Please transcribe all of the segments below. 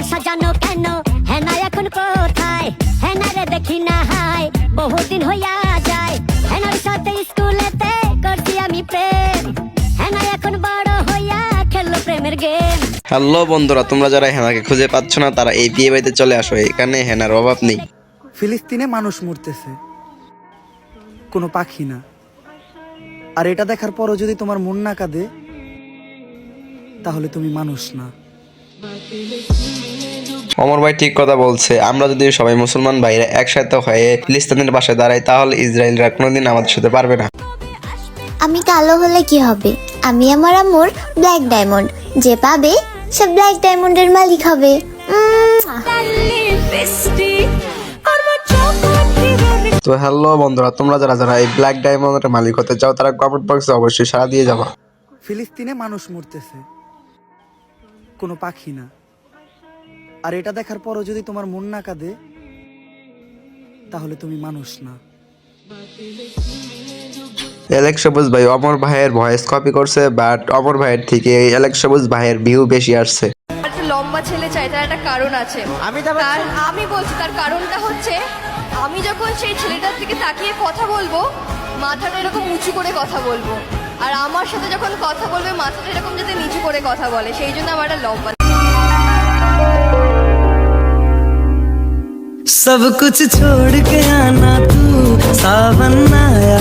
ঘর সাজানো কেন? হেনা এখন কোথায়? হেনা রে দেখি না হাই বহুদিন হইয়া যায়। হেনার সাথে স্কুলেতে করছি আমি প্রেম। হেনা এখন বড় হইয়া খেললো প্রেমের গেম হ্যালো বন্ধুরা তোমরা যারা হেনাকে খুঁজে পাচ্ছ না তারা এই বিয়ে বাড়িতে চলে আসো। এখানে হেনার অভাব নেই। ফিলিস্তিনে মানুষ মরতেছে। কোনো পাখি না। আর এটা দেখার পরও যদি তোমার মন না কাঁদে তাহলে তুমি মানুষ না। অমর ভাই ঠিক কথা বলছে। আমরা যদি সবাই মুসলমান ভাইরা একসাথে হয়ে ফিলিস্তিনের পাশে দাঁড়াই তাহলে ইসরায়েলরা কোনোদিন আমাদের সাথে পারবে না। আমি কালো হলে কি হবে? আমি আমার আম্মুর ব্ল্যাক ডায়মন্ড যে পাবে সে ব্ল্যাক ডায়মন্ডের মালিক হবে। তো হ্যালো বন্ধুরা তোমরা যারা যারা এই ব্ল্যাক ডায়মন্ডের মালিক হতে চাও তারা কমেন্ট বক্সে অবশ্যই সাড়া দিয়ে যাবা। ফিলিস্তিনে মানুষ মরতেছে। কোনো পাখি না। আর এটা দেখার পরও যদি তোমার মন না কাঁদে তাহলে তুমি মানুষ না। এলেক সবুজ ভাই অমর ভাইয়ের ভয়েস কপি করছে বাট অমর ভাইয়ের থেকে এলেক সবুজ ভাইয়ের ভিউ বেশি আসছে। লম্বা ছেলে চাই তার একটা কারণ আছে। আমি তার আমি বলছি তার কারণটা হচ্ছে আমি যখন সেই ছেলেটার দিকে তাকিয়ে কথা বলব মাথাটা এরকম উঁচু করে কথা বলব। আর আমার সাথে যখন কথা বলবে মাথাটা এরকম যাতে নিচু করে কথা বলে সেই জন্য আমার একটা লম্বা सब कुछ छोड़ के आना तू सावन आया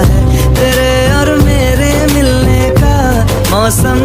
है तेरे और मेरे मिलने का मौसम